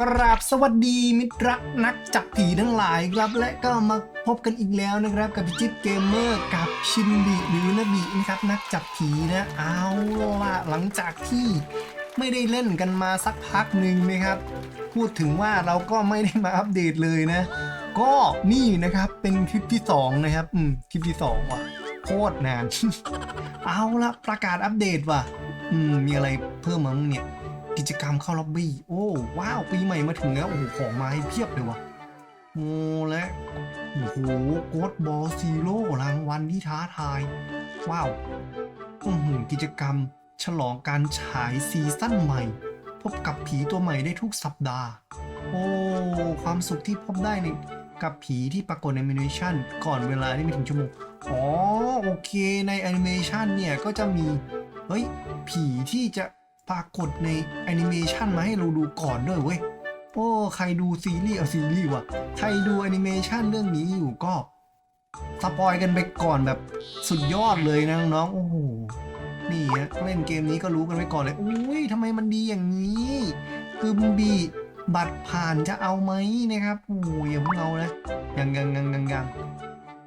กราบสวัสดีมิตรรักนักจับผีทั้งหลายครับและก็มาพบกันอีกแล้วนะครับกับพี่จิ๊บเกมเมอร์กับชินบิหรือนาบินะครับนักจับผีนะเอาละหลังจากที่ไม่ได้เล่นกันมาสักพักหนึ่งนะครับ พูดถึงว่าเราก็ไม่ได้มาอัปเดตเลยนะ ก็นี่นะครับเป็นคลิปที่สองนะครับอืมคลิปที่สองว่ะโคตรนาน เอาละประกาศอัปเดตว่ะ อืมมีอะไรเพิ่มมาบ้างเนี่ย กิจกรรมเข้าล็อบบี้ โอ้ ว้าว ปีใหม่มาถึงแล้ว โอ้โห ของมาให้เพียบเลยว่ะโอ้และ โอ้โหโกดบอลซีโร่รางวัลที่ท้าทาย ว้าวอือหือกิจกรรม ฉลองการฉายซีซั่นใหม่ พบกับผีตัวใหม่ได้ทุกสัปดาห์ โอ้ ความสุขที่พบได้ในกับผีที่ปรากฏในแอนิเมชันก่อนเวลาที่ไม่ถึงชั่วโมง อ๋อ โอเค ในแอนิเมชันเนี่ย ก็จะมี เฮ้ย ผีที่จะ ปรากฏในแอนิเมชันมาให้เราดูก่อนด้วยเว้ย โอ้ ใครดูซีรีส์เอาซีรีส์ว่ะ ใครดูแอนิเมชันเรื่องนี้อยู่ก็สปอยกันไปก่อนแบบสุดยอดเลยนะน้อง โอ้โห นี่ฮะเล่นเกมนี้ก็รู้กันไว้ก่อนเลย อุ้ยทำไมมันดีอย่างนี้กึมบีบัตรผ่านจะเอาไหมนะครับโอ้ยอย่าเพิ่งเอานะยังยังยังยังยัง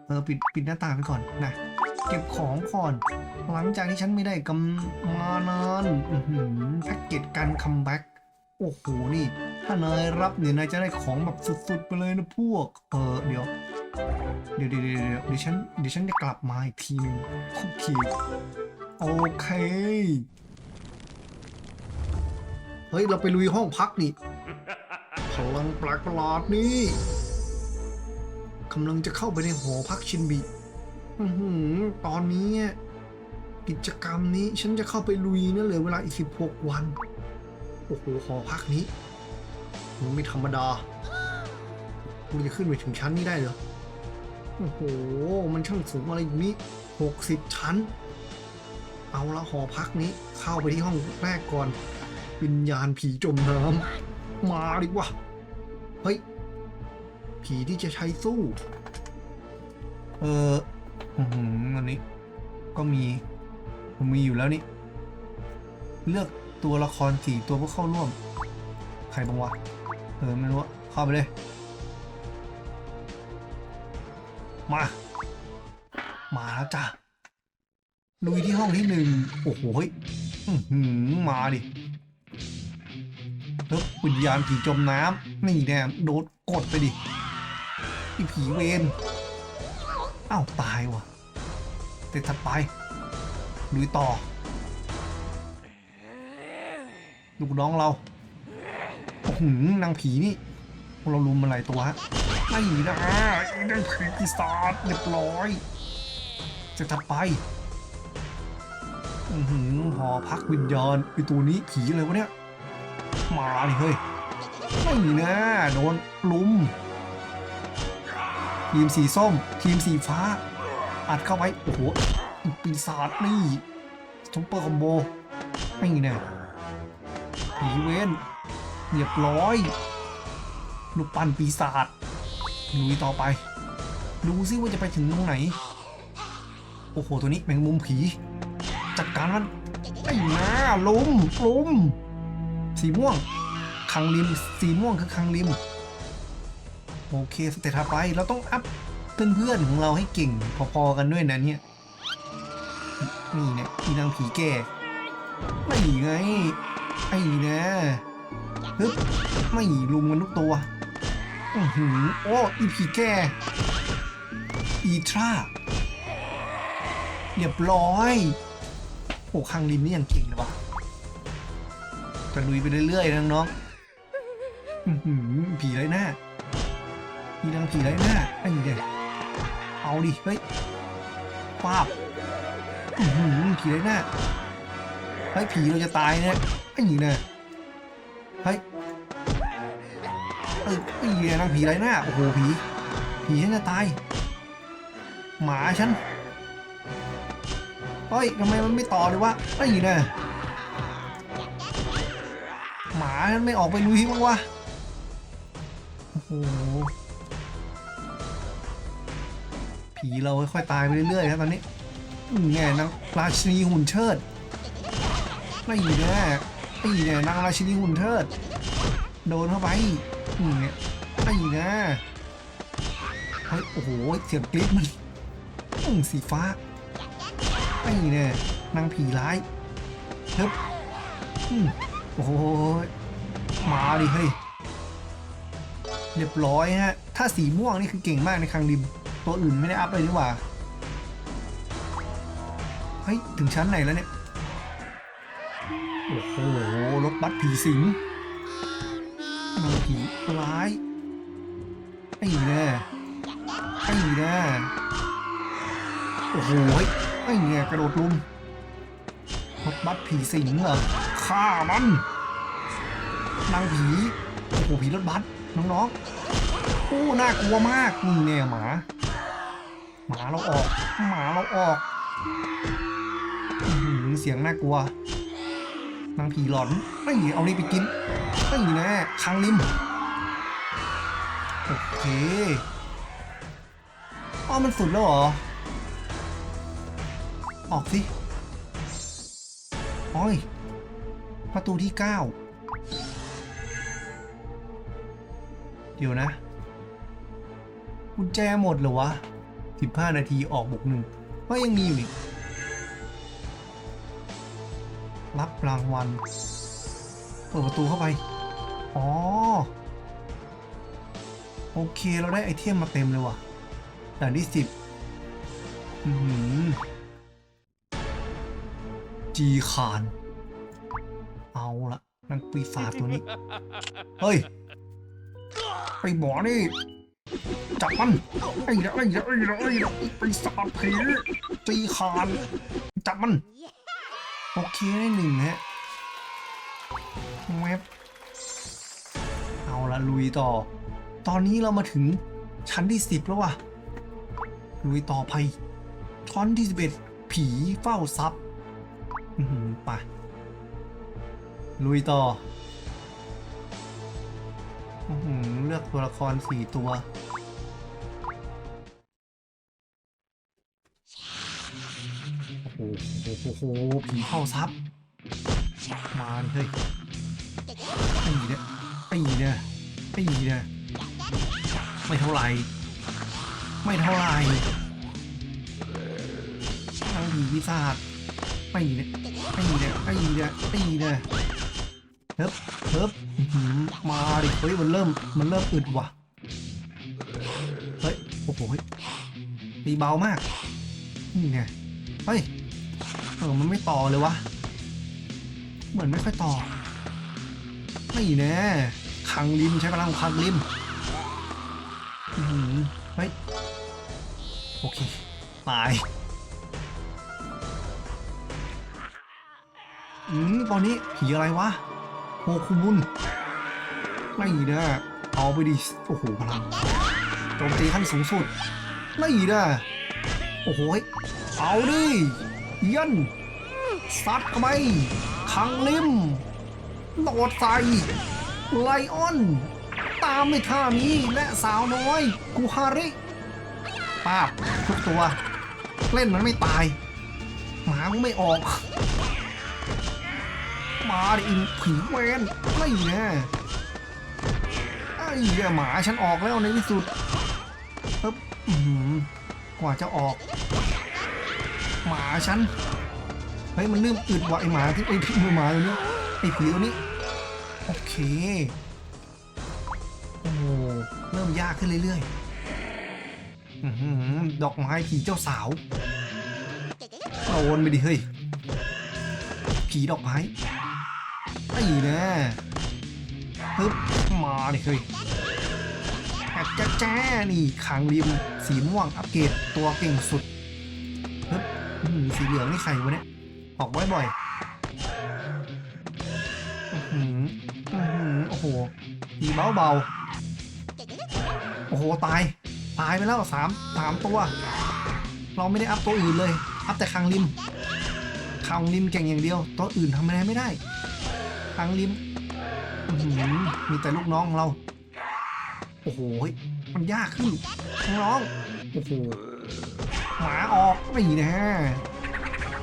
เออปิดปิดหน้าต่างไปก่อนนะ เก็บของก่อน หลังจากที่ฉันไม่ได้กำมานานแพ็กเกจการคัมแบ็กโอ้โหนี่ ถ้านายรับเนี่ยนายจะได้ของแบบสุดๆไปเลยนะพวก เออเดี๋ยว เดี๋ยวเดี๋ยวเดี๋ยวเดี๋ยวฉันเดี๋ยวฉันจะกลับมาอีกทีนึงโอเคโอเค เฮ้ย เราไปลุยห้องพักนี่พลังปลักประหลาดนี่กำลังจะเข้าไปในหอพักชินบิ อื้อหือตอนนี้กิจกรรมนี้ฉันจะเข้าไปลุยนะเหลือเวลาอีกสิบหกวัน โอ้โหหอพักนี้ มันไม่ธรรมดา มันจะขึ้นไปถึงชั้นนี้ได้เหรอ โอ้โห มันช่างสูงอะไรอย่างนี้หกสิบชั้น เอาละหอพักนี้ เข้าไปที่ห้องแรกก่อน วิญญาณผีจมน้ำมาดิวะ เฮ้ย ผีที่จะใช้สู้ เออ อืมอันนี้ ก็มีผมมีอยู่แล้วนี่ เลือกตัวละครสี่ตัวเพื่อเข้าร่วม ใครบ้างวะ เออไม่รู้เข้าไปเลย มา มาแล้วจ้ะลุยที่ห้องที่หนึ่งโอ้โหมาดิแล้ววิญญาณผีจมน้ำนี่แน่โดนกดไปดิไอผีเวน อ้าว ตายว่ะแต่ถัดไปลุยต่อ ลูกน้องเราโอ้โหนางผีนี่ เราลุมมาหลายตัวฮะไม่นะไอ้นั่นผีปีศาจเรียบร้อย จะถัดไปอือหือหอพักวิญญาณไอตัวนี้ผีอะไรวะเนี่ย มาดิเฮ้ย ไม่นะโดนลุม ทีมสีส้ม ทีมสีฟ้า อัดเข้าไปโอ้โห ปีศาจนี่ซุปเปอร์คอมโบไม่แน่ผีเว้นเรียบร้อย ลูกปั้นปีศาจลุยต่อไป ดูซิว่าจะไปถึงตรงไหน โอ้โห ตัวนี้แมงมุมผี จัดการมันไอ้หน้าลุมลุมสีม่วงคังริม สีม่วงคือคังริม โอเคสเตทับไปเราต้องอัพเพื่อนๆของเราให้เก่งพอๆกันด้วยนะเนี่ยนี่เนี่ยอีนางผีแก่ไม่ไงไอ้นะฮึบไม่ลุมกันทุกตัวอือหือโอ้อีผีแก่อีทราเรียบร้อยโอ้คังริมนี่ยังเก่งเลยวะจะลุยไปเรื่อยๆน้องๆผีไรหน้า มีนางผีไรหน้าไอ้เด็กเอาดิ เฮ้ยป้าบอื้อหือผีไรหน้าเฮ้ยผีเราจะตายเนี่ยไอ้นี่เนี่ยเฮ้ยเอ้ยไอ้เนี่ยนางผีไรหน้า โอ้โห ผี ผีฉันจะตาย หมาฉัน เฮ้ยทำไมมันไม่ต่อเลยวะไอ้เนี่ยหมาฉันไม่ออกไปลุยบ้างวะ โอ้โห ผีเราค่อยๆตายไปเรื่อยๆครับตอนนี้นี่นางราชินีหุ่นเชิดไม่แน่ไม่แน่นางราชินีหุ่นเชิด โดนเข้าไปนี่ไงไอ้นะเฮ้ยโอ้โหเสียงกรี๊ดมันอืมสีฟ้าไอ้เนี่ยนางผีร้ายเฮ้ยอืมโอ้โหมาดิเฮ้ยเรียบร้อยฮะ ถ้าสีม่วงนี่คือเก่งมากในครั้งริม ตัวอื่นไม่ได้อัพเลยนี่หว่า เฮ้ย ถึงชั้นไหนแล้วเนี่ย โอ้โห รถบัสผีสิงนางผีร้าย ไอ้แน่ไอ้แน่โอ้โห ไอ้เนี่ยกระโดดลุมรถบัสผีสิงเหรอฆ่ามัน นางผี โอ้โหผีรถบัสน้องๆโอ้ น่ากลัวมากนี่เนี่ยหมา หมาเราออก หมาเราออกหือเสียงน่ากลัวนางผีหลอนไม่เอานี่ไปกินไม่แน่คางลิมโอเคอ้อมันสุดแล้วเหรอ ออกสิโอ้ย ประตูที่เก้าเดี๋ยวนะกุญแจหมดเหรอวะ 15 นาทีออกบวกหนึ่งก็ยังมีอยู่นี่รับรางวัล เปิดประตูเข้าไป อ๋อ โอเคเราได้ไอเทมมาเต็มเลยว่ะด่านที่สิบอือหือจีคาน เอาละนังปีศาจตัวนี้ เฮ้ย ไปหมอนี่ จับมันไอ้เด้อไอ้เด้อไอ้เด้อไอ้เด้อไปสาบผีตีคานจับมัน โอเคได้หนึ่งฮะแวบเอาละลุยต่อ ตอนนี้เรามาถึงชั้นที่สิบแล้วว่ะลุยต่อไปชั้นที่สิบเอ็ดผีเฝ้าทรัพย์ไปลุยต่อ เลือกตัวละครสี่ตัว โอ้โหโอ้โหผีเข้าซับ มาเฮ้ยไอ้เนี่ยไอ้เนี่ยไอ้เนี่ยไม่เท่าไหร่ ไม่เท่าไหร่ทางผีพิศาจไอ้เนี่ยไอ้เนี่ยไอ้เนี่ยไอ้เนี่ย เฮ้บเฮ้บมาดิเฮ้ยมันเริ่มมันเริ่มอึดว่ะเฮ้ยโอ้โหตีเบามากนี่ไงเฮ้ยเออมันไม่ต่อเลยวะเหมือนไม่ค่อยต่อไม่แน่คังริมใช้พลังคังริมอื้อหือเฮ้ยโอเคตายอืมตอนนี้ผีอะไรวะ โฮคุบุนไม่แน่เอาไปดิ โอ้โหพลังโจมตีขั้นสูงสุด ไม่ได้โอ้โหเอาดิยันซัดเข้าไปคังลิมโหลดใส่ไลออน ตามในท่านี้และสาวน้อย กูฮาริป้าทุกตัว เล่นมันไม่ตาย หมาไม่ออก มาดิอินผีเวนไม่แน่ไอ้เหี้ยหมาฉันออกแล้วในที่สุดปึ๊บกว่าจะออก หมาฉันเฮ้ยมันเริ่มอึดว่ะไอหมาที่ไอผีมือหมาตัวนี้ไอผีตัวนี้โอเคโอ้โหเริ่มยากขึ้นเรื่อยๆดอกไม้ผีเจ้าสาวโดนไปดิเฮ้ยผีดอกไม้ ไอ้น่ปึ๊บมาดิเฮ้ยแอะแจ๊ะแจ้นี่คางริมสีม่วงอัปเกรดตัวเก่งสุดปึ๊บสีเหลืองนี่ใครวะเนี่ยออกบ่อยๆอื้อหืออือโอ้โหสีเบาเบาๆโอ้โหตายตายไปแล้วสามสามตัว เราไม่ได้อัพตัวอื่นเลย อัพแต่คางริมคางริมเก่งอย่างเดียว ตัวอื่นทำอะไรไม่ได้ คางริมอื้อหือมีแต่ลูกน้องของเรา โอ้โห มันยากขึ้นน้อง โอ้โห หมาออกไม่แน่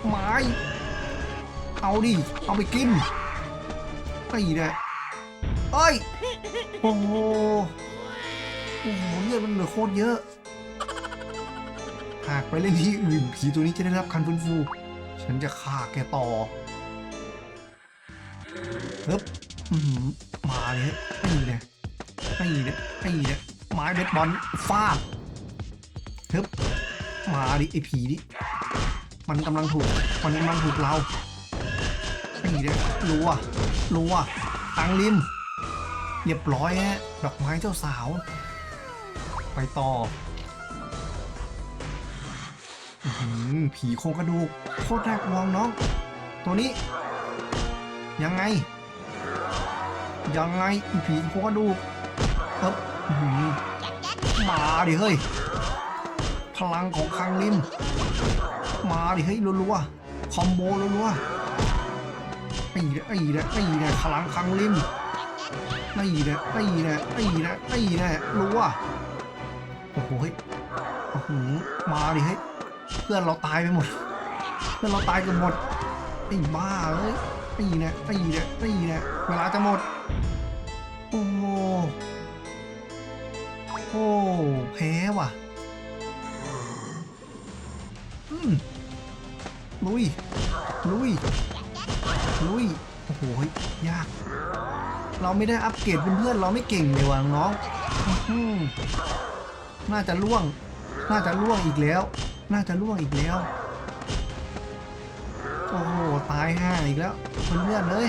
ไม้เอาดิ เอาไปกินไม่น่เอ้ย โอ้โห โอ้โหเลือดมันเหลือโคตรเยอะ หากไปเล่นที่อื่นผีตัวนี้จะได้รับการฟื้นฟู ฉันจะฆ่าแกต่อ เฮ้บมาเลยไอ้เนี่ยไอ้เนี่ยไอ้เนี่ยไม้เบสบอลฟาดเฮ้บมาดิไอ้ผีดิมันกำลังถูกมันกำลังถูกเราไอ้เนี่ยรัวรัวตังริมเรียบร้อยฮะดอกไม้เจ้าสาว ไปต่ออื้อหือผีโครงกระดูกโคตรน่ากลัวน้อง ตัวนี้ ยังไง ยังไงผีโครงกระดูกเอ๊บมาดิเฮ้ย พลังของคังลิมมาดิเฮ้ยรัวๆคอมโบรัวๆไอ้เนี่ยไอ้เนี่ยไอ้เนี่ยพลังคังลิมไอ้เนี่ยไอ้เนี่ยไอ้เนี่ยไอ้เนี่ยรู้อะโอ้โหเฮ้ยโอ้โหมาดิเฮ้ยเพื่อนเราตายไปหมด เพื่อนเราตายกันหมดไอ้บ้าเอ้ยไอ้เนี่ยไอ้เนี่ยไอ้เนี่ยเวลาจะหมด โอ้โหโอ้แพ้ว่ะ อืมลุย ลุย ลุย โอ้โห ยาก เราไม่ได้อัปเกรดเพื่อนเราไม่เก่งเลยว่ะน้องอน่าจะล่วง น่าจะล่วงอีกแล้ว น่าจะล่วงอีกแล้ว โอ้โห ตายห่าอีกแล้ว เพื่อนๆเลย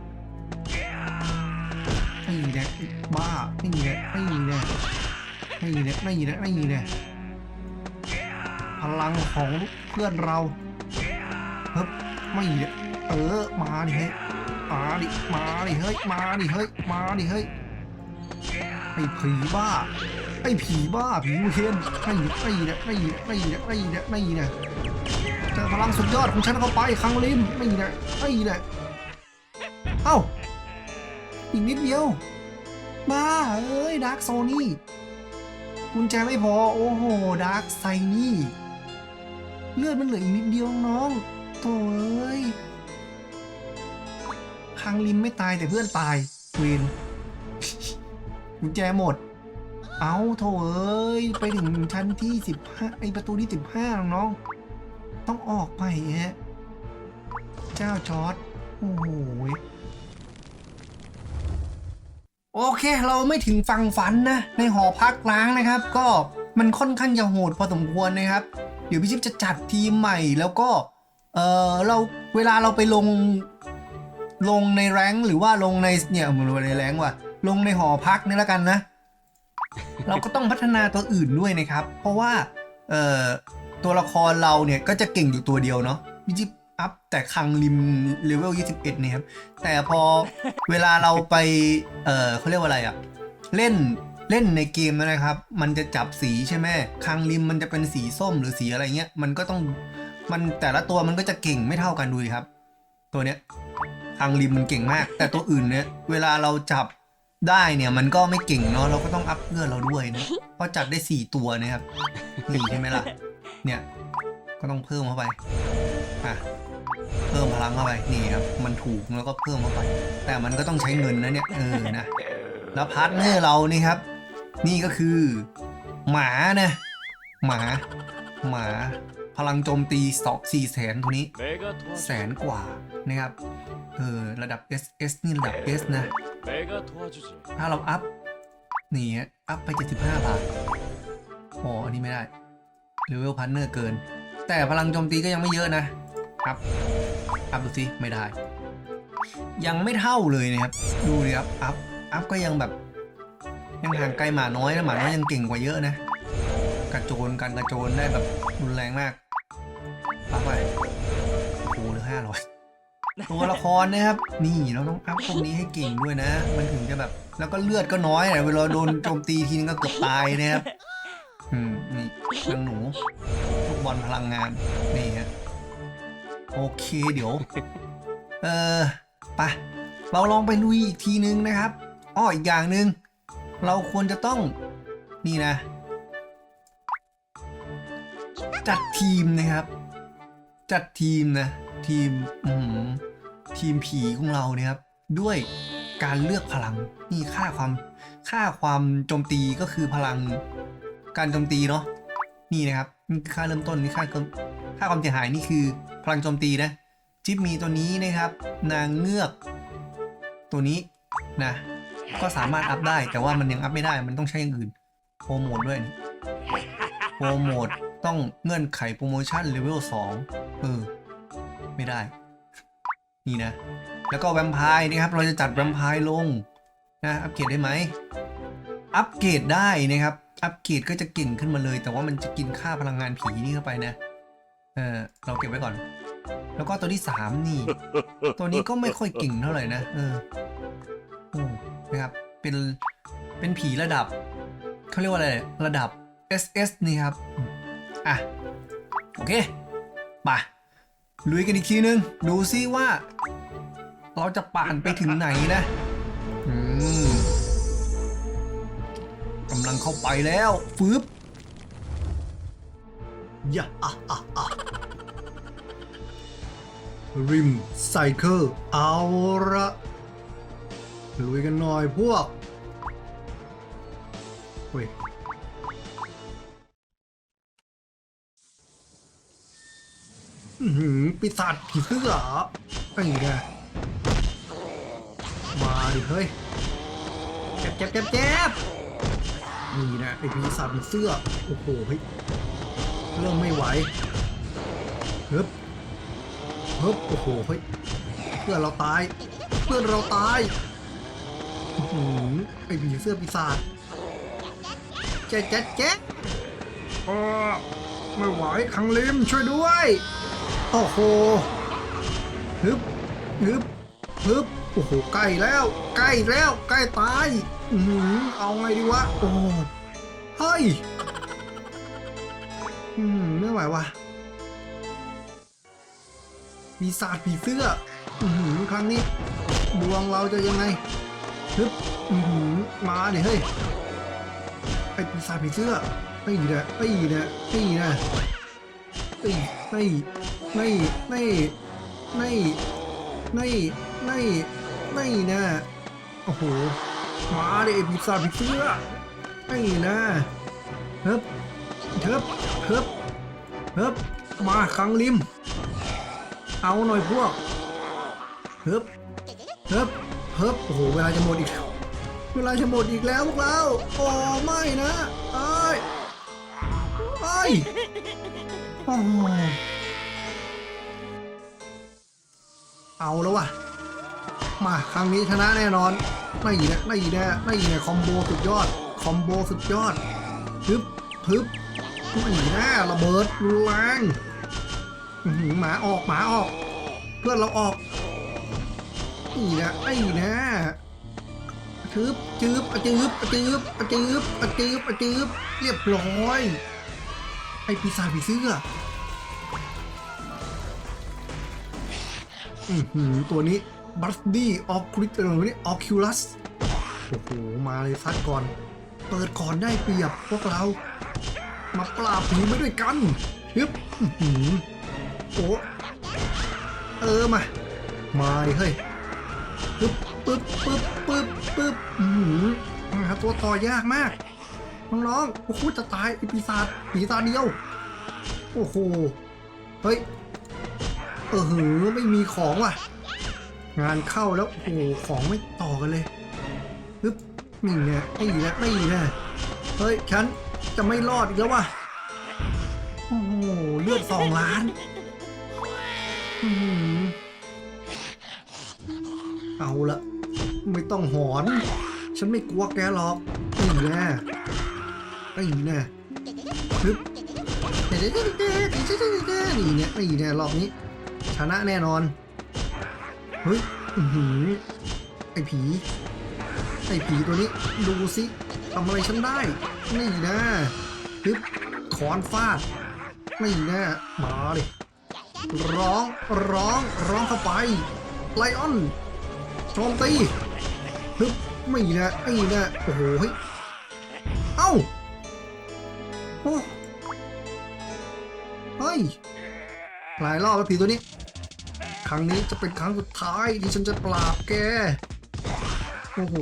ไม่แน่บ้าไม่แน่ไม่แน่ไม่แน่ไม่แน่ไม่แน่พลังของเพื่อนเราเฮ้ยไม่แน่เออมาดิเฮ้ยมาดิมาดิเฮ้ยมาดิเฮ้ยมาดิเฮ้ยไอ้ผีบ้าไอ้ผีบ้าผีเวนไอ้ไอ้เนี่ยไอ้เนี่ยไอ้เนี่ยไอ้เนี่ยไอ้เนี่ยเจอพลังสุดยอดของฉันเข้าไปครั้งลิมไอ้เนี่ยไอ้เนี่ยเอ้า อีกนิดเดียว บ้า เอ้ยดาร์กโซนี่กุญแจไม่พอ โอ้โหดาร์กไซนี่ เลือดมันเหลืออีกนิดเดียวน้องโถ่เอ้ยคางลิมไม่ตายแต่เพื่อนตายเวนกุญแจหมด เอาโถเอ้ย ไปถึงชั้นที่สิบห้าไอประตูที่สิบห้าน้อง ต้องออกไปฮะ เจ้าจอร์ดโอ้โห โอเค เราไม่ถึงฟังฝันนะ ในหอพักล้างนะครับ ก็มันค่อนข้างจะโหดพอสมควรนะครับ เดี๋ยวพี่ชิปจะจัดทีมใหม่แล้วก็ เออเราเวลาเราไปลง ลงในแรงหรือว่าลงในเนี่ยมือนในแรงว่ะ ลงในหอพักนี่แล้วกันนะ เราก็ต้องพัฒนาตัวอื่นด้วยนะครับ เพราะว่า เอ่อตัวละครเราเนี่ยก็จะเก่งอยู่ตัวเดียวเนาะวิจิ อัพแต่คังริมเลเวล21เนี่ยครับ แต่พอเวลาเราไป เอ่อเขาเรียกว่าอะไรอะเล่นเล่นในเกมนะครับ มันจะจับสีใช่ไหมคังริมมันจะเป็นสีส้มหรือสีอะไรเงี้ย มันก็ต้องมันแต่ละตัวมันก็จะเก่งไม่เท่ากันดูดิครับ ตัวเนี้ยทางริมมันเก่งมาก แต่ตัวอื่นเนี่ยเวลาเราจับได้เนี่ยมันก็ไม่เก่งเนาะเราก็ต้องอัพเพื่อนเราด้วยนะเพราะจับได้สี่ตัวนะครับนี่ใช่ไหมล่ะเนี่ยก็ต้องเพิ่มเข้าไปอะ เพิ่มพลังเข้าไปนี่ครับมันถูกแล้วก็เพิ่มเข้าไป แต่มันก็ต้องใช้เงินนะเนี่ยเออนะแล้วพาร์ทเนอร์เรานี่ครับ นี่ก็คือ หมานะหมาหมาพลังโจมตีสองสี่แสนตัวนี้แสนกว่านะครับเออระดับ SS นี่ระดับ S นะ ถ้าเราอัพนี่อัพไป 75 บาทอ๋ออันนี้ไม่ได้เลเวลพันเนอร์เกิน แต่พลังโจมตีก็ยังไม่เยอะนะ อัพอัพดูสิไม่ได้ ยังไม่เท่าเลยนะครับ ดูดิครับอัพอัพก็ยังแบบ ยังห่างไกลหมาน้อยนะหมาน้อยยังเก่งกว่าเยอะนะ กระโจนการกระโจนได้แบบรุนแรงมากอัพไปโอ้โหเหลือห้าร้อยตัวละครนะครับ นี่เราต้องอัพพวกนี้ให้เก่งด้วยนะ มันถึงจะแบบ แล้วก็เลือดก็น้อยนะเวลาโดนโจมตีทีนึงก็เกือบตายนะครับ อืมนี่นางหนูลูกบอลพลังงานนี่ฮะ โอเคเดี๋ยว เออไปเราลองไปลุยอีกทีนึงนะครับอ้ออีกอย่างหนึ่งเราควรจะต้องนี่นะ จัดทีมนะครับ จัดทีมนะ ทีมอืมทีมผีของเราเนี่ยครับ ด้วยการเลือกพลังนี่ค่าความค่าความโจมตีก็คือพลังการโจมตีเนาะนี่นะครับนี่ค่าเริ่มต้นนี่ค่าเริ่ม ค่าความเสียหายนี่คือพลังโจมตีนะ จิ๊บมีตัวนี้นะครับ นางเงือก ตัวนี้นะ ก็สามารถอัพได้แต่ว่ามันยังอัพไม่ได้มันต้องใช้อย่างอื่นโปรโมทด้วยโปรโมทต้องเงื่อนไขโปรโมชั่นเลเวล2เออ ไม่ได้ นี่นะ แล้วก็แวมไพร์นะครับ เราจะจัดแวมไพร์ลงนะอัปเกรดได้ไหมอัปเกรดได้นะครับ อัปเกรดก็จะเก่งขึ้นมาเลย แต่ว่ามันจะกินค่าพลังงานผีนี่เข้าไปนะ เออเราเก็บไว้ก่อน แล้วก็ตัวที่สามนี่ ตัวนี้ก็ไม่ค่อยเก่งเท่าไหร่นะเออโอ้นะครับเป็นเป็นผีระดับเขาเรียกว่าอะไรระดับ SS นี่ครับอืมอะโอเคมาลุยกันอีกทีนึง ดูซิว่า เราจะป่านไปถึงไหนนะอืมกำลังเข้าไปแล้วฟืบ ยะอะอะอะริมไซเคิลเอาละลุยกันหน่อยพวกเฮ้ยหือปีศาจผีเสื้อเหรอไอ้เนี่ยมาดิเฮ้ยเจ็บเจ็บเจ็บเจ็บนี่นะไอ้ปีศาจผีเสื้อ โอ้โหเฮ้ย เริ่มไม่ไหวเฮ้ยเฮ้ยโอ้โหเฮ้ยเพื่อนเราตาย เพื่อนเราตายอื้อหือไอ้ผีเสื้อปีศาจแจ๊ะแจ๊ะแจ๊ะอ้อไม่ไหวขังลิมช่วยด้วยโอ้โหฮึบฮึบฮึบโอ้โหใกล้แล้ว ใกล้แล้วใกล้ตายอือหือเอาไงดีวะโอ้เฮ้ย ไม่ไหวว่ะปีศาจผีเสื้ออือหือครั้งนี้ ดวงเราจะยังไงฮึบอือหือมาดิเฮ้ยไอปีศาจผีเสื้อไม่นะไม่นะไม่นะไม่ไม่ไม่ไม่ไม่ไม่ไม่ไม่นะโอ้โหมาดิไอปีศาจผีเสื้อไม่นะฮึบฮึบฮึ บฮึบมาครั้งริม เอาหน่อยพวกเฮิบเฮิบเฮิบโอ้โหเวลาจะหมดอีกเวลาจะหมดอีกแล้วพวกเราโอ้ไม่นะไอ้ไอ้ยโอ้โหเอาแล้วว่ะ มาครั้งนี้ชนะแน่นอนไม่แน่ไม่แน่ไม่แน่คอมโบสุดยอด คอมโบสุดยอดฮึบฮึบ ไม่แน่ระเบิดรุนแรงหมาออกหมาออก เพื่อนเราออกนี่นะไอ้นะชืบจืบจืบจืบจืบจืบจืบเรียบร้อย ไอ้ปีศาจผีเสื้ออือหือตัวนี้บัสดี้ออคริสตัวนี้ออคิวลัสโอ้โห มาเลยซัดก่อน เปิดก่อนได้เปรียบพวกเรา มาปราบผีไม่ด้วยกันฮึบโอ้เออมา มาดิเฮ้ยปึ๊บปึ๊บปึ๊บปึ๊บปึ๊บอือหือหาตัวต่อยากมากน้องๆโอ้โหจะตายปีศาจปีศาจเดียว โอ้โห เฮ้ย เออหือไม่มีของว่ะ งานเข้าแล้ว โอ้โห ของไม่ต่อกันเลยปึ๊บนี่เนี่ยไอ้เนี่ยไอ้เนี่ยเฮ้ย ฉัน จะไม่รอดอีกแล้ววะโอ้โหเลือดสองล้านเอาละไม่ต้องหอน ฉันไม่กลัวแกหรอกนี่แน่นี่แน่ฮึบเด็ดเด็ดเด็ดเด็ดเด็ดเด็ดนี่เนี่ยนี่แน่รอบนี้ ชนะแน่นอนเฮ้ยหือไอ้ผี ไอ้ผีตัวนี้ ดูสิทำอะไรฉันได้ นี่นะฮึบขอนฟาดนี่นะมาดิร้องร้องร้องเข้าไปไลออนโจมตีฮึบไม่นะไอ้นะโอ้โหเอ้าโอ้เฮ้ยหลายรอบแล้วผีตัวนี้ ครั้งนี้จะเป็นครั้งสุดท้ายที่ฉันจะปราบแกโอ้โห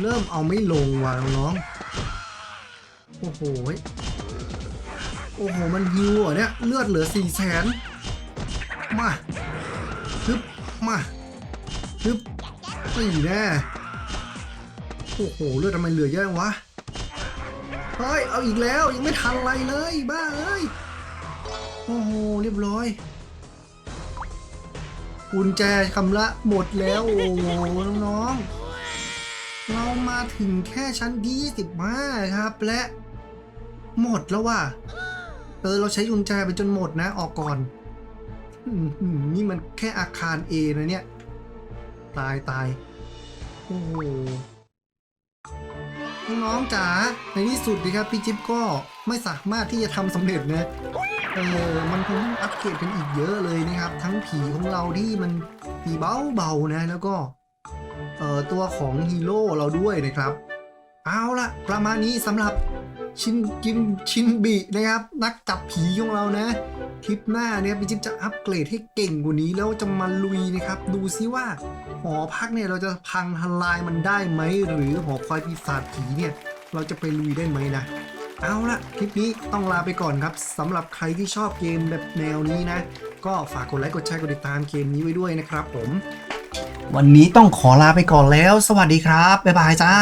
เริ่มเอาไม่ลงว่ะน้องโอ้โห โอ้โห มันฮิวเหรอเนี่ย เลือดเหลือสี่แสนมาฮึบมาฮึบนี่แน่โอ้โห เลือดทำไมเหลือเยอะวะ เฮ้ย เอาอีกแล้วยังไม่ทันอะไรเลย บ้าเอ้ย โอ้โห เรียบร้อย กุญแจคำละหมดแล้วโอ้โหน้องๆ เรามาถึงแค่ชั้นที่25ครับ และหมดแล้วว่ะเออเราใช้กุญแจไปจนหมดนะออกก่อนนี่มันแค่อาคาร A นะเนี่ย ตายตายโอ้โหน้องจ๋าในที่สุดดีครับพี่จิ๊บก็ไม่สามารถที่จะทำสำเร็จนะ เออมันคงต้องอัปเกรดกันอีกเยอะเลยนะครับ ทั้งผีของเราที่มันผีเบาๆนะ แล้วก็เอ่อตัวของฮีโร่เราด้วยนะครับ เอาละประมาณนี้สำหรับชินกินชินบินะครับ นักจับผีของเรานะคลิปหน้าเนี่ยพี่จิ๊บจะอัปเกรดให้เก่งกว่านี้แล้วจะมาลุยนะครับ ดูซิว่าหอพักเนี่ยเราจะพังทลายมันได้ไหม หรือหอคอยปีศาจผีเนี่ย เราจะไปลุยได้ไหมนะ เอาละคลิปนี้ต้องลาไปก่อนครับสำหรับใครที่ชอบเกมแบบแนวนี้นะ ก็ฝากกดไลค์กดแชร์กดติดตามเกมนี้ไว้ด้วยนะครับผม วันนี้ต้องขอลาไปก่อนแล้ว สวัสดีครับ บ๊ายบายจ้า